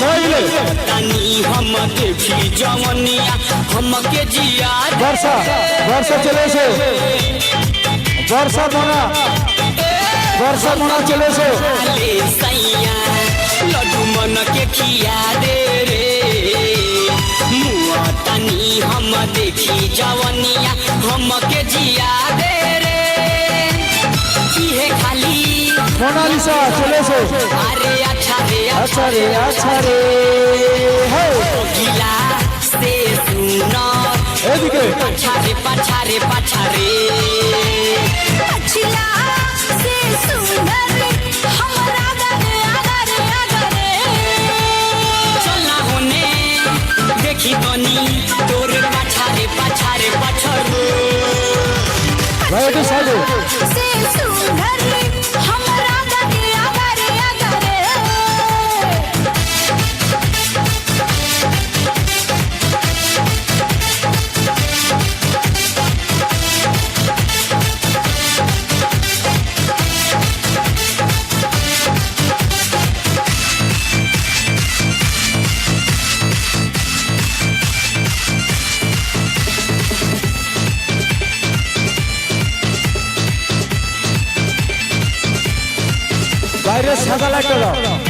तनी हम देखी जवनिया हमके जिया वर्षा वर्षा चले से। वर्षा मोना। वर्षा मोना चले से। सैया लड्डू मन के खिया दे रे मुआ तनी हम देखी जवनिया, हमके जिया दे रे। মোনালিসা চলে এসো। আচ্ছা রে আচ্ছা রে আচ্ছা আচ্ছা এদিকে। পাছারে পাছারে পাছারে তোর পাছারে পাছারে পাছারে বাইরে সাদা লাইটটা দাও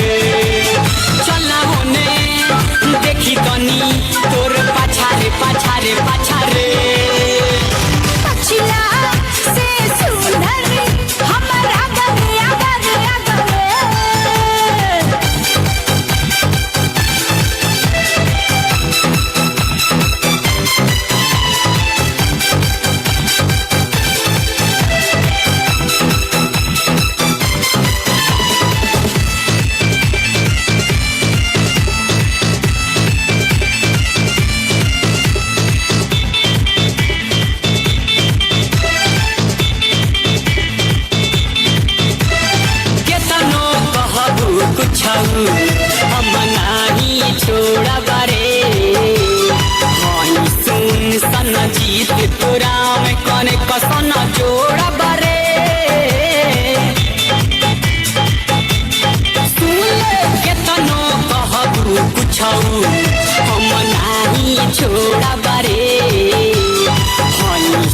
छोड़ा बारे।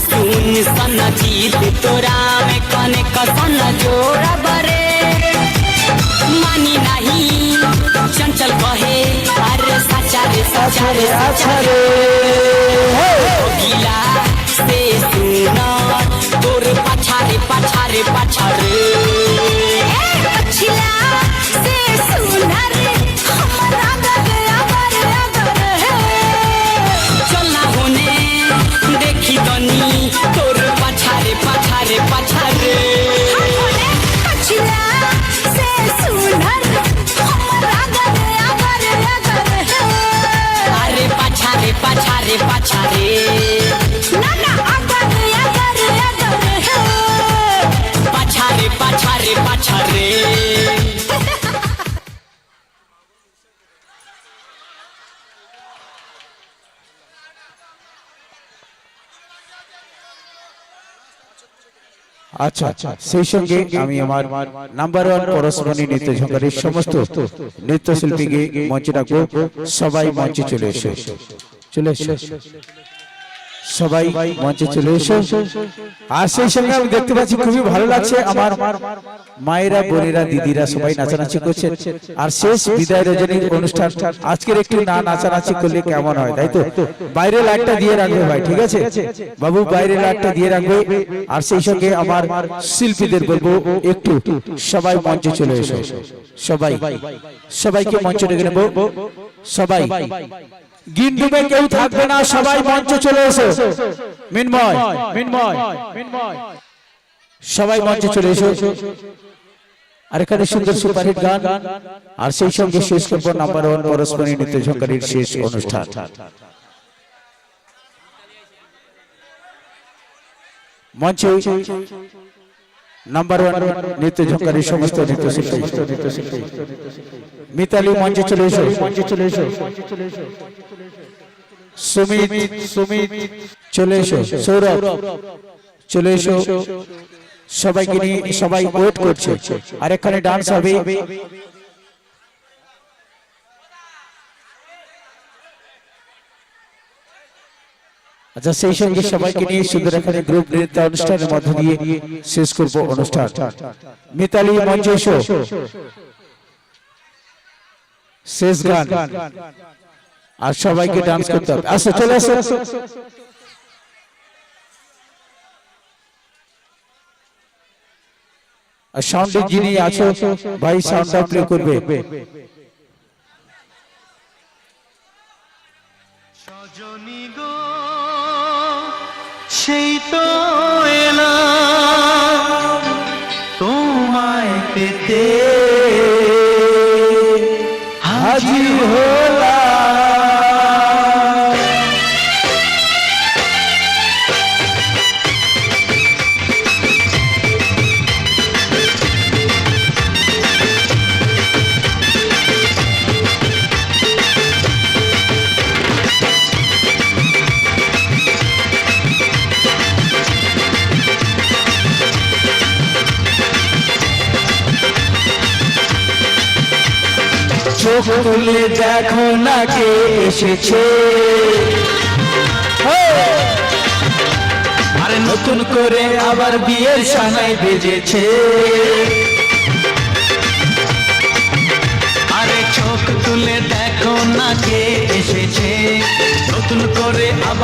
सुन सन जीत तोरा में कने कसन जोड़ा बारे। मानी नहीं चंचल कहे अरे सचा रे सचा रे सचा रे गीला से सुना तोर पछारे पछारे पछारे। আচ্ছা আচ্ছা সেই সঙ্গে আমি আমার নাম্বার ওয়ান পরশমণি নৃত্য ঝঙ্কারের সমস্ত নৃত্যশিল্পীকে মঞ্চে ডাকবো সবাই মঞ্চে চলে এসে। চলে এসো। সবাই মঞ্চে চলে এসো। আর সেই সঙ্গে আমি দেখতে পাচ্ছি খুবই ভালো লাগছে আমার মায়েরা বোনেরা দিদিরা সবাই নাচানাচি করছেন আর শেষ বিদায় রজনীর অনুষ্ঠান। আজকের একটু না নাচানাচি করলে কেমন হয় তাই তো? বাইরে লাইটটা দিয়ে রাখবে ভাই ঠিক আছে? বাবু বাইরে লাইটটা দিয়ে রাখবে। আর সেই সঙ্গে আমার শিল্পীদের বলব একটু সবাই মঞ্চে চলে এসো। সবাই সবাইকে মঞ্চে ডেকে নেব। সবাই গিন্ডুমে কেউ থাকবে না, সবাই মঞ্চে চলে এসো। মিনময় মিনময় মিনময় সবাই মঞ্চে চলে এসো। আর এখানে সুন্দর সুপারহিট গান। আর সেই সঙ্গে শেষ করব নাম্বার ওয়ান পরস্পরী নৃত্য ঝঙ্কারির শেষ অনুষ্ঠান। মঞ্চে নাম্বার ওয়ান নৃত্য ঝঙ্কারির সমস্ত নৃত্যশিল্পী মিতালি মঞ্চে চলে এসো। মঞ্চে চলে এসো। সুমিত সুমিত চলে এসো। সৌরভ চলে এসো। সবাইকে নিয়ে সবাই ওয়েট করছে। আর এখানে ডান্স হবে। আচ্ছা সেই সঙ্গে সবাইকে নিয়ে সুন্দর এখানে গ্রুপ নৃত্য অনুষ্ঠানের মধ্য দিয়ে শেষ করব অনুষ্ঠান। মিতালি মঞ্চে এসো। শেষ গান। আর সবাইকে ডান্স করতে হবে। আসো। চলে আসো। আর সাউন্ডে যিনি আছো ভাই সাউন্ডটা প্লে করবে। সজনী গো সেই তো দেখো না কে এসেছে। আরে নতুন করে আবার বিয়ের সানাই বেজেছে। আরে চোখ তুলে দেখো না কে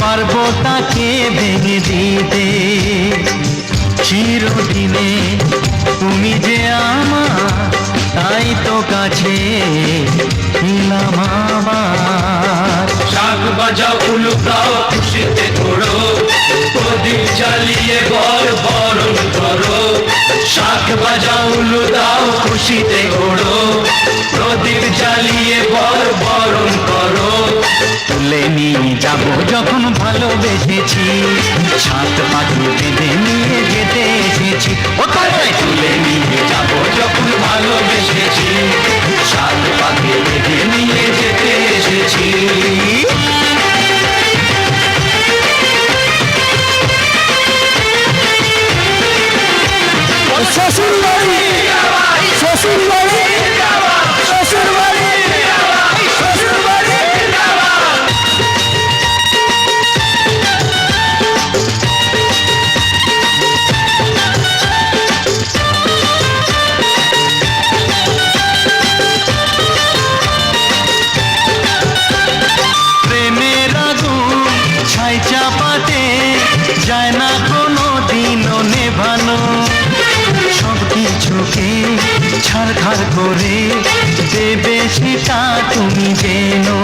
পারব তাকে ভেঙে দিতে। চিরদিনে তুমি যে আমার, তাই তো কাছে এলাম শাক বাজাও উলুকাও খুশিতে ঘোড়ো প্রদীপ জ্বালিয়ে বর বরণ করো। শাক বাজাও, উলু দাও, খুশিতে ঘোড়ো প্রদীপ জ্বালিয়ে বর বরণ করো। যাব যখন ভালোবেসেছি। সাত পাখি বেঁধে নিয়ে যেতে এসেছি। ও তাই তুলে নিয়ে যাব যখন ভালোবেসেছি। সাত পাখি বেঁধে নিয়ে যেতে এসেছি। শশী করে দেবে সেটা তুমি জেনো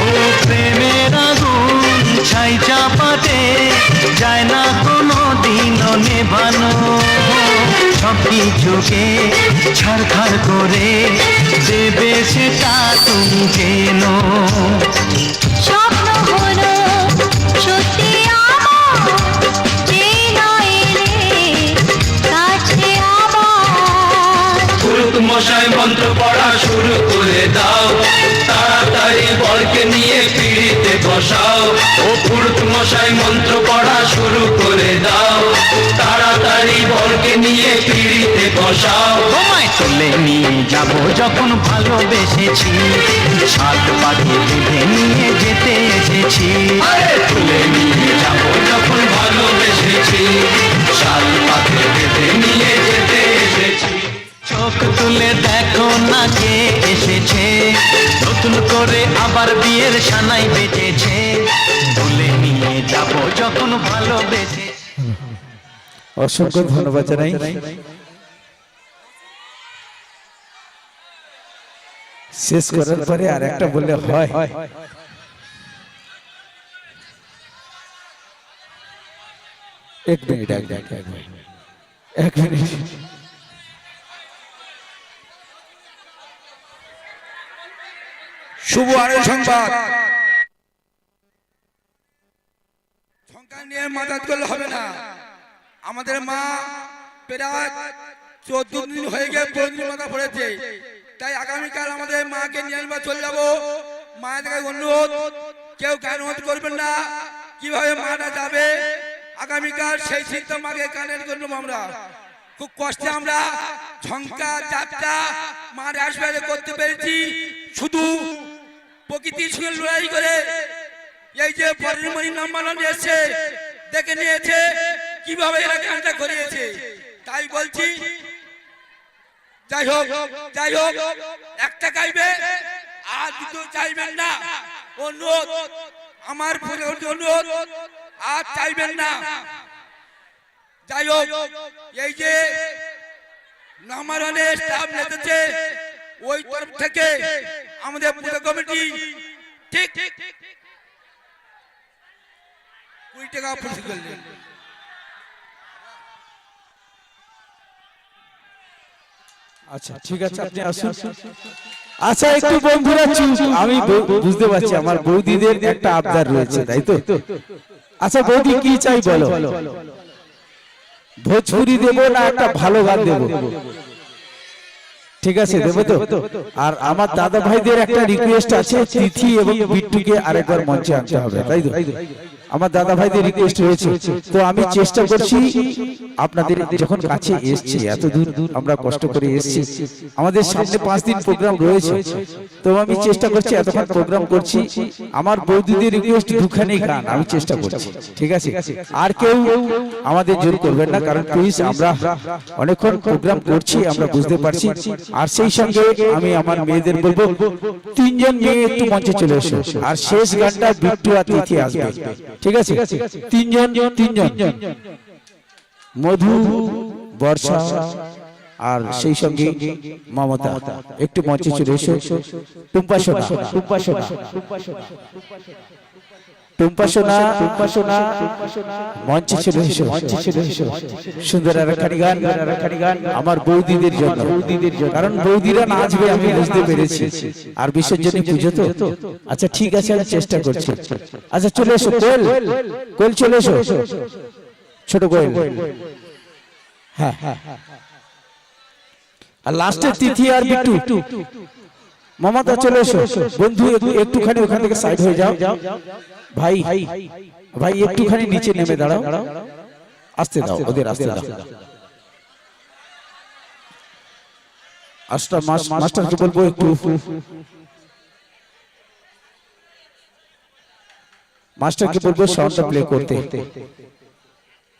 ও প্রেমের আগুন ছাই চাপাতে যায় না কোনো দিনও নেভানো। সব কিছুকে ছাড়খাড় করে দেবে সেটা তুমি জেনো পুরুত মন্ত্র পড়া শুরু করে দাও। তাড়াতাড়ি বরকে নিয়ে পিড়িতে বসাও। ও পুরুত মশাই, মন্ত্র পড়া শুরু করে দাও। তাড়াতাড়ি বরকে নিয়ে পিড়িতে বসাও। চলে নিয়ে যাব যখন ভালোবেসেছি। সাত পাখি নিয়ে করে আবার বিয়ের সানাই বেজেছে তুলে নিয়ে যাব যখন ভালোবেসে। অসংখ্য ধন্যবাদ জানাই। শেষ করার পরে আর একটা বললে হয়। এক মিনিট এক মিনিট। এক মিনিট এক মিনিট শুভ আরও সংবাদ। সংখ্যা নিয়ে মাদাত করলে হবে না। আমাদের মা প্রায় চোদ্দ দিন হয়ে গিয়ে পনেরো মাথা পড়েছে। তাই আগামীকাল আমাদের মাকে নিয়ে আমরা চলে যাব। মায়ের কাছে অনুরোধ কেউ কান অনুরোধ করবেন না। কীভাবে মাটা যাবে? আগামীকাল সেই চিন্তা মাকে কানের করলাম আমরা। খুব কষ্টে আমরা ঝঙ্কা যাত্রা মার আসবারে করতে পেরেছি। শুধু প্রকৃতির সঙ্গে লড়াই করে এই যে পরিমণি নাম্বার এসছে, দেখে নিয়েছে, কীভাবে এরা গানটা করিয়েছে। তাই বলছি, যাই হোক যাই হোক, একটা গাইবে, আর দুটো চাইবেন না। অনুরোধ, আমার অনুরোধ, আর চাইবেন না। যাই হোক, এই যে নামারণে স্টাফ নেতেছে ওই তরফ থেকে আমাদের পুরো কমিটি, ঠিক কুড়ি টাকা পুলিশ করলেন। আচ্ছা ঠিক আছে, আপনি আসুন। আচ্ছা একটু বন্ধুরা আমি বুঝতে পারছি, আমার বৌদিদের একটা আবদার রয়েছে, তাই তো? আচ্ছা বৌদি, কি চাই বলো? ভোজপুরি দেবো না একটা ভালো গান দেবো? ঠিক আছে দেবো তো? আর আমার দাদা ভাইদের একটা রিকোয়েস্ট আছে তিথি এবং বিট্টুকে আরেকবার মঞ্চে আনতে হবে তাই তো? আমার দাদা ভাইদের রিকোয়েস্ট রয়েছে। তো আমি চেষ্টা করছি আপনাদের যখন কাছে এসছি এত দূর দূর আমরা কষ্ট করে এসছি। আমাদের সামনে পাঁচ দিন প্রোগ্রাম রয়েছে। তো আমি চেষ্টা করছি এতক্ষণ প্রোগ্রাম করছি। আমার বৌদিদের রিকোয়েস্ট দুখানেই গান আমি চেষ্টা করছি। ঠিক আছে? আর কেউ আমাদের জোর করবেন না কারণ প্লিজ আমরা অনেকক্ষণ প্রোগ্রাম করছি আমরা বুঝতে পারছি। আর সেই সঙ্গে আমি আমার মেয়েদের বলব তিনজন মেয়ে একটু মঞ্চে চলে এসো। আর শেষ গানটা বিট্টু আর তিথি আসবে ঠিক আছে? তিনজন তিনজন। মধু বর্ষা আর সেই সঙ্গে মমতা। একটু মঞ্চে চলে এসো। টুম্পা সোনা। টুম্পা সোনা টুম্পা সোনা। টুম্পা সোনা মঞ্চে চলে মঞ্চে চলে সুন্দর গান গান আমার বৌদিদের জন্য। বৌদিদের জন্য। কারণ বৌদিরা নাচবে আমি বুঝতে পেরেছি। আর বিসর্জনী পুজো তো? আচ্ছা ঠিক আছে আমি চেষ্টা করছি। আচ্ছা চলে এসো কোয়েল। চলে এসো। ছোট কোয়েল। হ্যাঁ হ্যাঁ আর লাস্টে তিথি আর বিট্টু মমতা চলে এসো। বন্ধু একটু- একটুখানি ওখান থেকে সাইড হয়ে যাও। ভাই ভাই একটুখানি নিচে নেমে দাঁড়াও। আসতে দাও ওদের আসতে দাও। মাস- মাস্টারকে বলব একটু। মাস্টারকে বলব সাউন্ডটা প্লে করতে।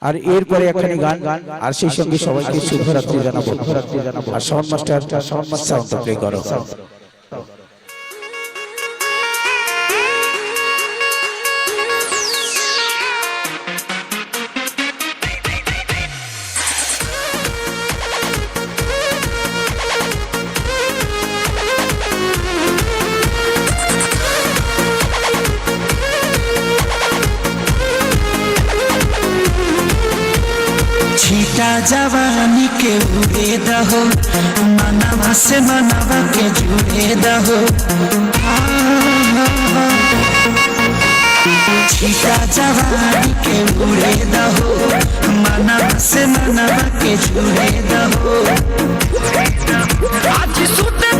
আর এরপরে একখানি গান গান আর সেই সঙ্গে সবাইকে শুভরাত্রি জানাব শুভরাত্রি জানাব। আর সাউন্ড মাস্টার সাউন্ড মাস্টার সাউন্ডটা প্লে করো। जवानी के उड़े दहो मनवा से मनवा के जुड़े दहो। छीटा जवानी के उड़े दहो मनवा से मनवा के जुड़े दहो। आज सुते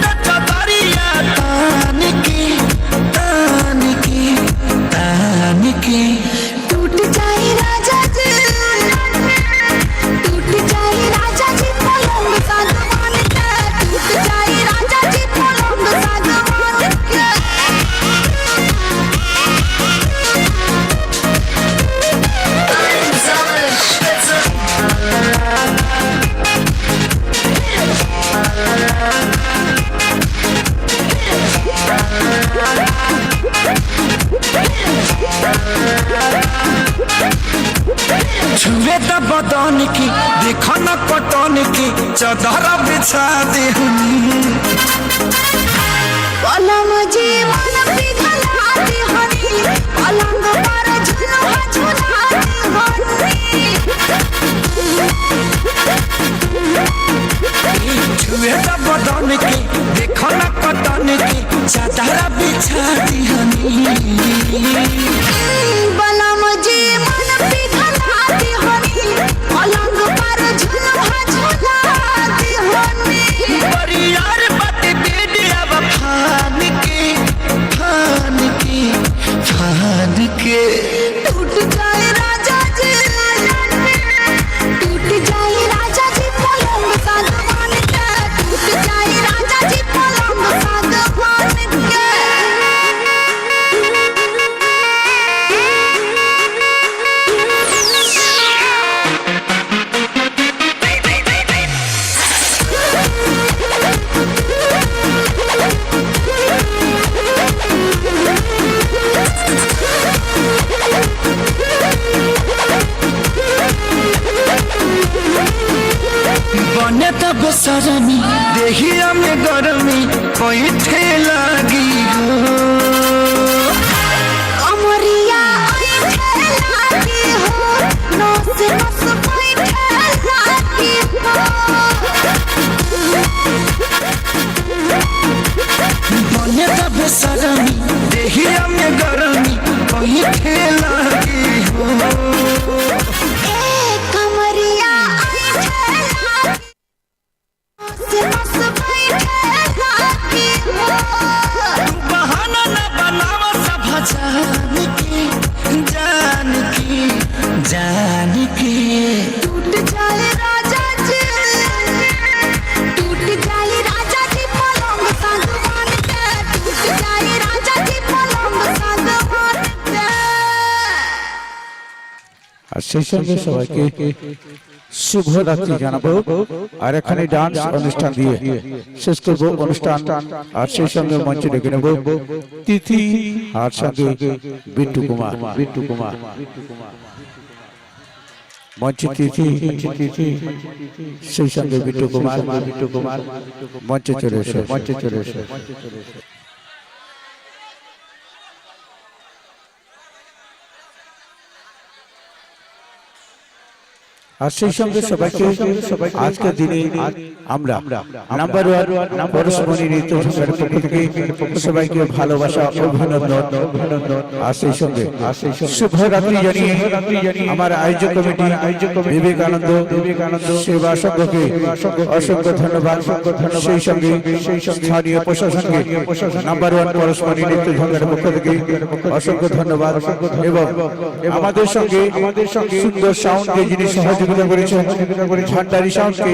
छुए त बदन की, देख न पटन की, चदर बिछा दे पलंग जी मन पिघलाती हनी, पलंग पर झुलवा झुलाती हनी। बेटा बदन के देखो ना कतन के चादरा बिछा दिहनी बनम जीवन पिघला दिहनी पलंग पर झुलवा झुला दिहनी बड़ी यार बात दे दिया बखान के फान के फान के। पैठे সেই সঙ্গে সবাইকে শুভ জানাব। আর এখানে ডান্স অনুষ্ঠান দিয়ে শেষ করব অনুষ্ঠান। আর সেই সঙ্গে মঞ্চে ডেকে নেব তিথি আর সঙ্গে বিট্টু কুমার। বিট্টু কুমার। মঞ্চে তিথি, সেই সঙ্গে বিট্টু কুমার বিট্টু কুমার। মঞ্চে চলে এসে। মঞ্চে চলে এসে। আর সেই সঙ্গে সবাইকে আজকের দিনে আমরা নাম্বার ওয়ান পরশমণি নৃত্য সংঘের পক্ষ থেকে সবাইকে ভালোবাসা অভিনন্দন আর সেই সঙ্গে শুভরাত্রি জানিয়ে আমার আয়োজক কমিটি বিবেকানন্দ বিবেকানন্দ সেবা সংঘকে অসংখ্য ধন্যবাদ। সেই সঙ্গে স্থানীয় প্রশাসনকে নাম্বার ওয়ান পরশমণি নৃত্য সংঘের পক্ষ থেকে অসংখ্য ধন্যবাদ। এবং আমাদের সঙ্গে আমাদের সঙ্গে সুন্দর সাউন্ডকে যিনি সহযোগিতা করেছেন ভান্ডারি সাউন্ডকে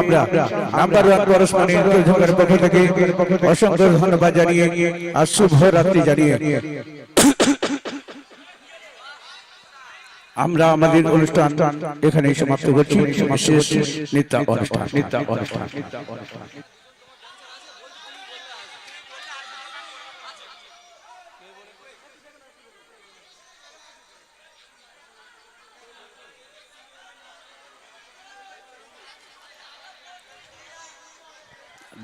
আমরা নাম্বার ওয়ান পক্ষ থেকে অসংখ্য ধন্যবাদ জানিয়ে আর শুভ রাত্রি জানিয়ে। আমরা আমাদের অনুষ্ঠান এখানে সমাপ্ত করছি। শেষ নৃত্য অনুষ্ঠান। অনুষ্ঠান। ডাক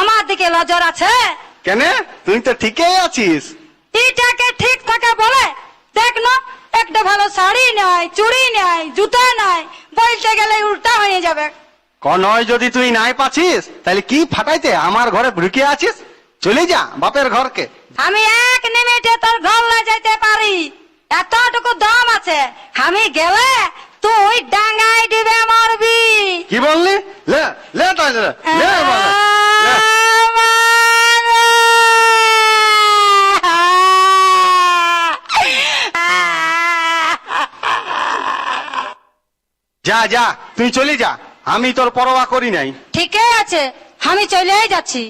আমার দিকে নজর আছে। কেন? তুই তো ঠিকই আছিস। এটাকে ঠিক থাকে বলে দেখ না একটা ভালো শাড়ি নাই চুড়ি নাই জুতা নাই বলতে গেলে উল্টা হয়ে যাবে। কনয় যদি তুই নাই পাছিস তাহলে কি ফাটাইতে? আমার ঘরে ঢুকে আছিস? চলে যা বাপের ঘরকে। আমি এক নিমিটে তোর ঘর না যাইতে পারি। এতটুকু দম আছে। আমি গেলে তুই ডাঙ্গায় ডিবে মরবি কি বললি? লে লে তাই লে লে বাবা, লে। যা যা তুই চলে যা। আমি তোর পরোয়া করি নাই। ঠিকই আছে আমি চলেই যাচ্ছি।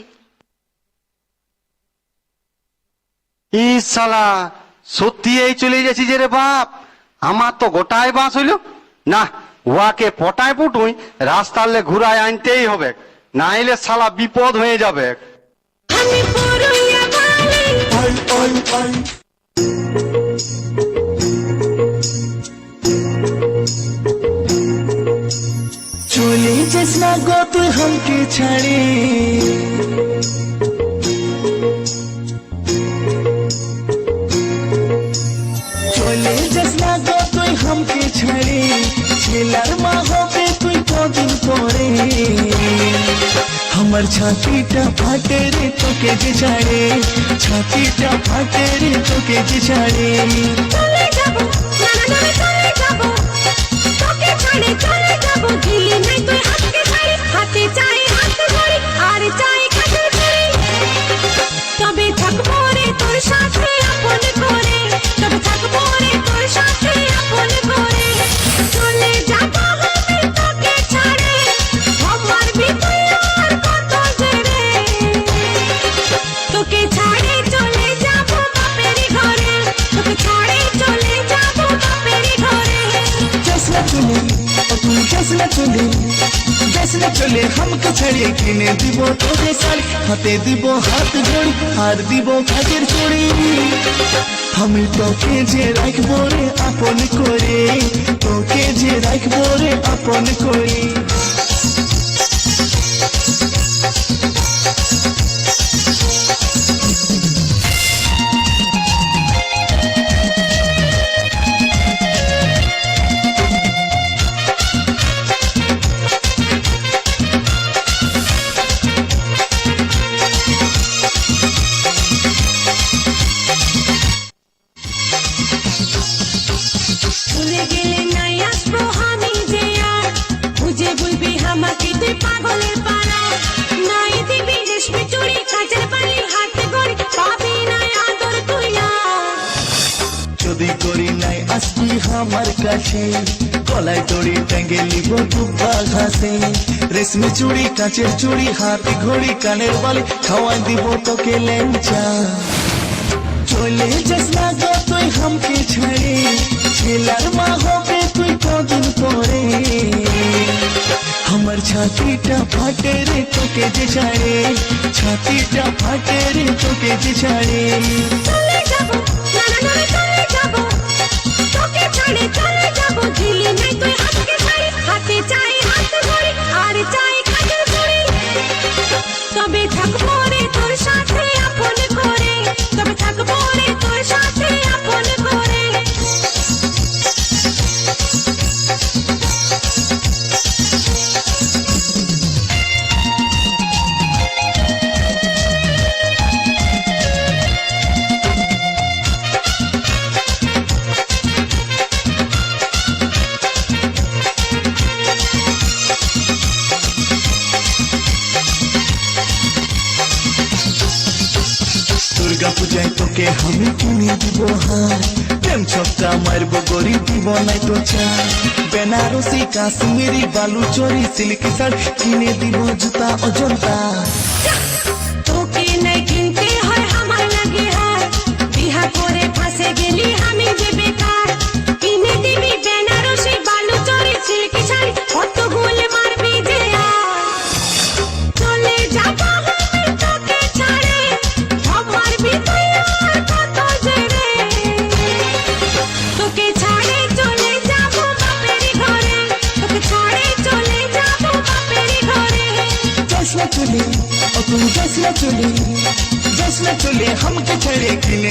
ই শালা সত্যি এই চলে গেছি যে রে বাপ। আমার তো গোটাই বাঁশ হইল। না উহাকে পটায় পুটুই রাস্তালে ঘুরায় আনতেই হবে। না এলে শালা বিপদ হয়ে যাবে। আমি পুরুলিয়া যাস না গো, তুই হামকে ছাড়ে। চলে যাস না গো, তুই হামকে ছাড়ে। ছেলার মা হবে তুই কদিন পরে। আমার ছাতিটা ফাটে রে তোকে যে ছাড়ে। ছাতিটা ফাটে রে তোকে যে ছাড়ে। চলে যাব চলে যাব। ছাড়ে চলে যাব নাই হাতে চাই হাতে ধরি আর চাই হাতে দিব হাত ঘড়ি আর দিব কাজের চড়ি। আমি তোকে যে রাখব রে আপন করে, তোকে যে রাখব রে আপন করে। কাঁচের চুড়ি, হাত, ঘড়ি, কানের বালি, খাওয়াই দিব তোকে লেঞ্চা চলে যাস না গো তুই হামকে ছাড়ে, ছেলার মা হবে তুই কদিন পরে। আমার ছাতিটা ফাটে রে তোকে যে ছাড়ে, ছাতিটা ফাটে রে তোকে যে ছাড়ে। চলে যাব ঝিলি নাই তুই হাতকে ছাড়ি, হাতে চাই হাত ধরি, আর চাই Bye. গরি দিব নাই তো চা বেনারসি কাশ্মীরি বালু চরি সিল্ক শাড়ি কিনে দিব জুতা অজন্তা তোকে নাই কিনতে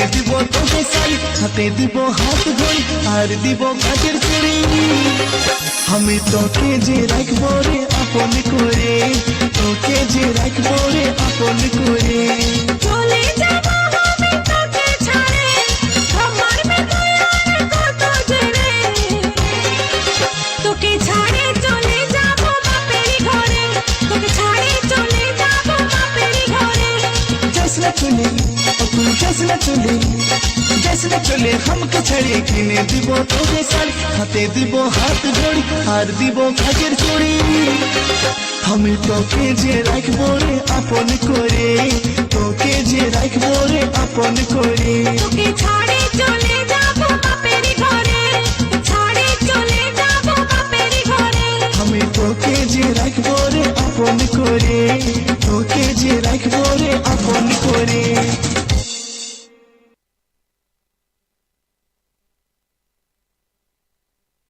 দিব তোকে সাই হাতে দিব হাত ঘড়ি আর দিব কাজের চুড়ি আমি তোকে যে রাখব রে, আপন করে, তোকে যে রাখব রে, আপন করে। হাতে দিব হাত ঘড়ি আর দিব কাজের চড়ি। আমি তোকে যে রাখব রে আপন করে তোকে যে রাখব রে আপন করে। তোকে আমি তোকে যে রাখব রে আপন করে তোকে যে রাখব রে আপন করে।